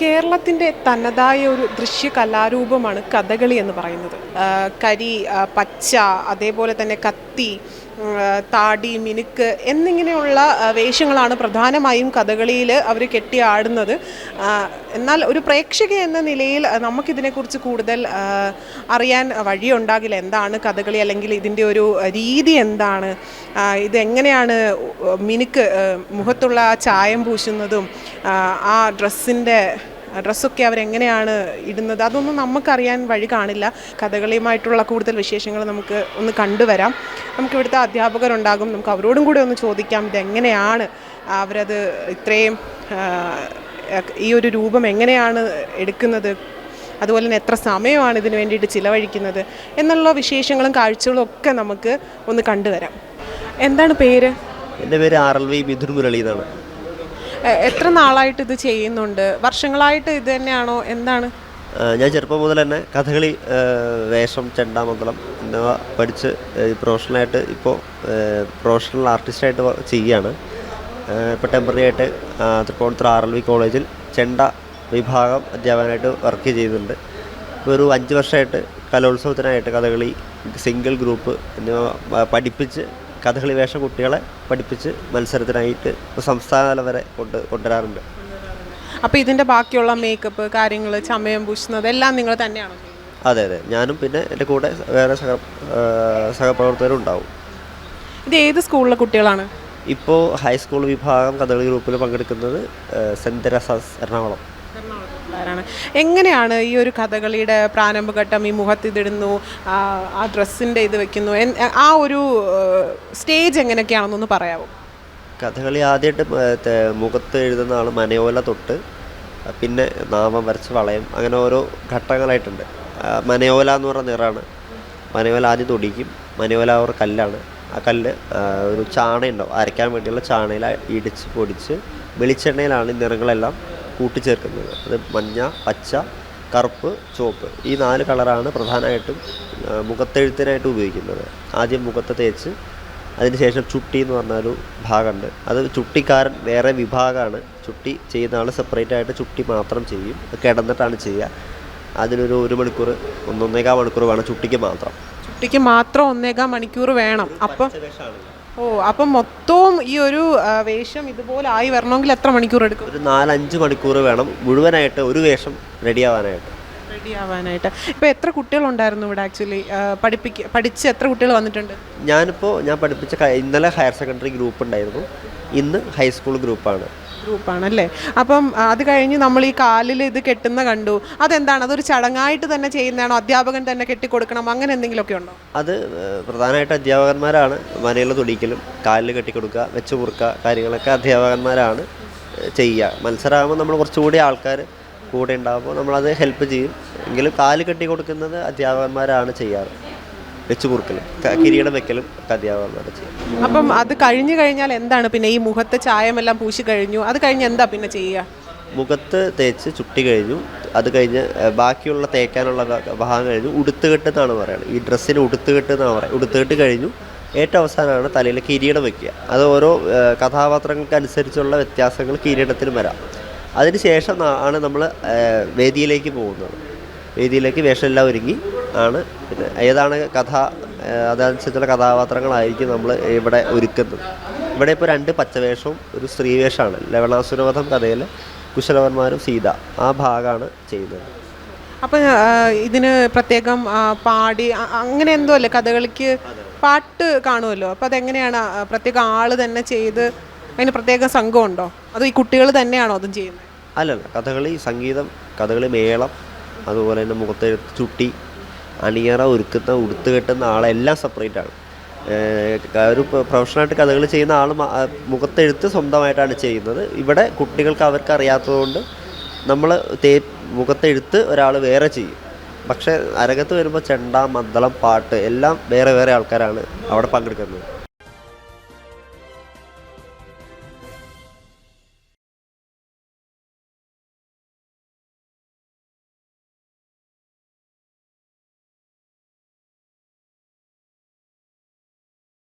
കേരളത്തിന്റെ തനതായ ഒരു ദൃശ്യ കലാരൂപമാണ് കഥകളി എന്ന് പറയുന്നത്. കരി പച്ച അതേപോലെ തന്നെ കത്തി താടി മിനുക്ക് എന്നിങ്ങനെയുള്ള വേഷങ്ങളാണ് പ്രധാനമായും കഥകളിയിൽ അവർ കെട്ടി ആടുന്നത്. എന്നാൽ ഒരു പ്രേക്ഷക എന്ന നിലയിൽ നമുക്കിതിനെക്കുറിച്ച് കൂടുതൽ അറിയാൻ വഴിയുണ്ടാകില്ല. എന്താണ് കഥകളി അല്ലെങ്കിൽ ഇതിന്റെ ഒരു രീതി എന്താണ്? ഇതെങ്ങനെയാണ് മിനുക്ക് മുഖത്തുള്ള ആ ചായം പൂശുന്നതും ആ ഡ്രസ്സിന്റെ ഡ്രസ്സൊക്കെ അവരെങ്ങനെയാണ് ഇടുന്നത്? അതൊന്നും നമുക്കറിയാൻ വഴി കാണില്ല. കഥകളിയുമായിട്ടുള്ള കൂടുതൽ വിശേഷങ്ങൾ നമുക്ക് ഒന്ന് കണ്ടുവരാം. നമുക്ക് ഇവിടുത്തെ അധ്യാപകരുണ്ടാകും. നമുക്ക് അവരോടും കൂടെ ഒന്ന് ചോദിക്കാം ഇതെങ്ങനെയാണ് അവരത് ഇത്രയും ഈ ഒരു രൂപം എങ്ങനെയാണ് എടുക്കുന്നത്? അതുപോലെ തന്നെ എത്ര സമയമാണ് ഇതിനു വേണ്ടിയിട്ട് ചിലവഴിക്കുന്നത്? എന്നുള്ള വിശേഷങ്ങളും കാഴ്ചകളും ഒക്കെ നമുക്ക് ഒന്ന് കണ്ടുവരാം. എന്താണ് പേര്? എന്റെ പേര് R L V Mithun Murali എന്നാണ്. എത്ര നാളായിട്ട് ഇത് ചെയ്യുന്നുണ്ട്? വർഷങ്ങളായിട്ട് ഇത് തന്നെയാണോ? എന്താണ്? ഞാൻ ചെറുപ്പം മുതൽ തന്നെ കഥകളി വേഷം ചെണ്ടാമന്ദളം എന്നിവ പഠിച്ച് പ്രൊഫഷണലായിട്ട് ഇപ്പോൾ പ്രൊഫഷണൽ ആർട്ടിസ്റ്റായിട്ട് ചെയ്യുകയാണ്. ഇപ്പോൾ ടെമ്പററി ആയിട്ട് തൃപ്പൂണിത്തുറ ആർ എൽ വി കോളേജിൽ ചെണ്ട വിഭാഗം അധ്യാപകനായിട്ട് വർക്ക് ചെയ്യുന്നുണ്ട് ഇപ്പോൾ ഒരു അഞ്ച് വർഷമായിട്ട് കലോത്സവത്തിനായിട്ട് കഥകളി സിംഗിൾ ഗ്രൂപ്പ് എന്നിവ പഠിപ്പിച്ച് കഥകളി വേഷ കുട്ടികളെ പഠിപ്പിച്ച് മത്സരത്തിനായിട്ട് ഇപ്പോൾ സംസ്ഥാനതലം വരെ കൊണ്ട് കൊണ്ടുവരാറുണ്ട്. അപ്പോൾ ഇതിന്റെ ബാക്കിയുള്ള മേക്കപ്പ് കാര്യങ്ങൾ ചമയം പൂശുന്നത് എല്ലാം നിങ്ങൾ തന്നെയാണ് അതെ അതെ. ഞാനും പിന്നെ എന്റെ കൂടെ വേറെ സഹ സഹപ്രവർത്തകരും ഉണ്ടാവും. ഇത് ഏത് സ്കൂളിലെ കുട്ടികളാണ്? ഇപ്പോൾ ഹൈസ്കൂൾ വിഭാഗം കഥകളി ഗ്രൂപ്പിൽ പങ്കെടുക്കുന്നത് സെന്റ് തെരസാസ് എറണാകുളം. എങ്ങനെയാണ് ഈ ഒരു കഥകളിയുടെ പ്രാരംഭഘട്ടം ഈ മുഖത്ത് ഇതിടുന്നു? ആ, ഡ്രസ്സിന്റെ ഇത് വെക്കുന്നു? ആ ഒരു സ്റ്റേജ് എങ്ങനെയൊക്കെയാണെന്നൊന്ന് പറയാമോ കഥകളി ആദ്യമായിട്ട് മുഖത്ത് എഴുതുന്ന ആൾ മനയോല തൊട്ട് പിന്നെ നാമം വരച്ച് വളയം അങ്ങനെ ഓരോ ഘട്ടങ്ങളായിട്ടുണ്ട്. മനയോല എന്ന് പറഞ്ഞ നിറാണ് മനയോല ആദ്യം തൊടിക്കും മനയോല ഒരു കല്ലാണ്. ആ കല്ല് ഒരു ചാണയുണ്ടാവും. അരയ്ക്കാൻ വേണ്ടിയുള്ള ചാണയിൽ ഇടിച്ച് പൊടിച്ച് വെളിച്ചെണ്ണയിലാണ് ഈ നിറങ്ങളെല്ലാം കൂട്ടിച്ചേർക്കുന്നത്. അത് മഞ്ഞ പച്ച കറുപ്പ് ചുവപ്പ്. ഈ നാല് കളറാണ് പ്രധാനമായിട്ടും മുഖത്തെഴുത്തിനായിട്ട് ഉപയോഗിക്കുന്നത്. ആദ്യം മുഖത്ത് തേച്ച് അതിനുശേഷം ചുട്ടി എന്ന് പറഞ്ഞൊരു ഭാഗമുണ്ട്. അത് ചുട്ടിക്കാരൻ വേറെ വിഭാഗമാണ്. ചുട്ടി ചെയ്യുന്ന ആൾ സെപ്പറേറ്റ് ആയിട്ട് ചുട്ടി മാത്രം ചെയ്യും. അത് കിടന്നിട്ടാണ് ചെയ്യുക. അതിനൊരു ഒരു മണിക്കൂർ ഒന്നൊന്നേകാൽ മണിക്കൂർ വേണം ചുട്ടിക്ക് മാത്രം. ചുട്ടിക്ക് മാത്രം ഒന്നേകാൽ മണിക്കൂർ വേണം. അപ്പം ഓ അപ്പം മൊത്തവും ഈ ഒരു വേഷം ഇതുപോലെ ആയി വരണമെങ്കിൽ എത്ര മണിക്കൂർ എടുക്കും? ഒരു നാലഞ്ച് മണിക്കൂർ വേണം. മുഴുവനായിട്ട് ഒരു വേഷം റെഡിയാവാനായിട്ട് റെഡി ആവാനായിട്ട്. ഇപ്പോൾ എത്ര കുട്ടികളുണ്ടായിരുന്നു ഇവിടെ ആക്ച്വലി? പഠിപ്പിക്ക പഠിച്ച് എത്ര കുട്ടികൾ വന്നിട്ടുണ്ട്? ഞാനിപ്പോൾ ഞാൻ പഠിപ്പിച്ച ഇന്നലെ ഹയർ സെക്കൻഡറി ഗ്രൂപ്പ് ഉണ്ടായിരുന്നു. ഇന്ന് ഹൈസ്കൂൾ ഗ്രൂപ്പാണ്. ഗ്രൂപ്പാണല്ലേ? അപ്പം അത് കഴിഞ്ഞ് നമ്മൾ ഈ കാലിൽ ഇത് കെട്ടുന്ന കണ്ടു. അതെന്താണ്? അതൊരു ചടങ്ങായിട്ട് തന്നെ ചെയ്യുന്നതാണോ? അധ്യാപകൻ തന്നെ കെട്ടിക്കൊടുക്കണം? അങ്ങനെ എന്തെങ്കിലുമൊക്കെ ഉണ്ടോ? അത് പ്രധാനമായിട്ട് അധ്യാപകന്മാരാണ്. മനയിൽ തുടിക്കലും കാലിൽ കെട്ടിക്കൊടുക്കുക വെച്ച് മുറുക്കുക കാര്യങ്ങളൊക്കെ അധ്യാപകന്മാരാണ് ചെയ്യുക. മത്സരമാകുമ്പോൾ നമ്മൾ കുറച്ചുകൂടി ആൾക്കാർ കൂടെ ഉണ്ടാകുമ്പോൾ നമ്മളത് ഹെൽപ്പ് ചെയ്യും. എങ്കിലും കാൽ കെട്ടി കൊടുക്കുന്നത് അധ്യാപകന്മാരാണ് ചെയ്യാറ്. വെച്ച് കുറുക്കലും കിരീടം വെക്കലും അധ്യാപകന്മാരെ ചെയ്യും. അപ്പം അത് കഴിഞ്ഞു കഴിഞ്ഞാൽ എന്താണ്? പിന്നെ ഈ മുഖത്തെ ചായമെല്ലാം പൂശി കഴിഞ്ഞു. അത് കഴിഞ്ഞ് എന്താ പിന്നെ ചെയ്യുക? മുഖത്ത് തേച്ച് ചുട്ടി കഴിഞ്ഞു. അത് കഴിഞ്ഞ് ബാക്കിയുള്ള തേക്കാനുള്ള ഭാഗം കഴിഞ്ഞു. ഉടുത്തുകെട്ട് എന്നാണ് പറയുന്നത് ഈ ഡ്രസ്സിന് ഉടുത്തുകെട്ട് എന്നാണ് പറയുക ഉടുത്തുകെട്ട് കഴിഞ്ഞു. ഏറ്റവും അവസാനമാണ് തലയിൽ കിരീടം വെക്കുക. അത് ഓരോ കഥാപാത്രങ്ങൾക്ക് അനുസരിച്ചുള്ള വ്യത്യാസങ്ങൾ കിരീടത്തിന് വരാം. അതിനുശേഷം ആണ് നമ്മൾ വേദിയിലേക്ക് പോകുന്നത്. വേദിയിലേക്ക് വേഷമെല്ലാം ഒരുങ്ങി ആണ്. പിന്നെ ഏതാണ് കഥ അതനുസരിച്ചുള്ള കഥാപാത്രങ്ങളായിരിക്കും നമ്മൾ ഇവിടെ ഒരുക്കുന്നത്. ഇവിടെ ഇപ്പോൾ രണ്ട് പച്ചവേഷവും ഒരു സ്ത്രീവേഷമാണ്. ലവണാസുരവധം കഥയിൽ കുശലവന്മാരും സീത. ആ ഭാഗമാണ് ചെയ്യുന്നത്. അപ്പം ഇതിന് പ്രത്യേകം പാടി അങ്ങനെ എന്തോ അല്ലേ? കഥകളിക്ക് പാട്ട് കാണുമല്ലോ? അപ്പം അതെങ്ങനെയാണ് പ്രത്യേക ആൾ തന്നെ ചെയ്ത് അതിന് പ്രത്യേക സംഘമുണ്ടോ? അത് ഈ കുട്ടികൾ തന്നെയാണോ അതും ചെയ്യുന്നത്? അല്ലല്ല കഥകളി സംഗീതം കഥകളി മേളം അതുപോലെ തന്നെ മുഖത്തെഴുത്ത് ചുട്ടി അണിയറ ഒരുക്കുന്ന ഉടുത്ത് കെട്ടുന്ന ആളെല്ലാം സെപ്പറേറ്റ് ആണ്. ഒരു പ്രൊ- പ്രൊഫഷണലായിട്ട് കഥകൾ ചെയ്യുന്ന ആൾ മുഖത്തെഴുത്ത് സ്വന്തമായിട്ടാണ് ചെയ്യുന്നത്. ഇവിടെ കുട്ടികൾക്ക് അവർക്ക് അറിയാത്തതുകൊണ്ട് നമ്മൾ തേ മുഖത്തെഴുത്ത് ഒരാൾ വേറെ ചെയ്യും. പക്ഷേ അരകത്ത് വരുമ്പോൾ ചെണ്ട മദ്ദളം പാട്ട് എല്ലാം വേറെ വേറെ ആൾക്കാരാണ് അവിടെ പങ്കെടുക്കുന്നത്.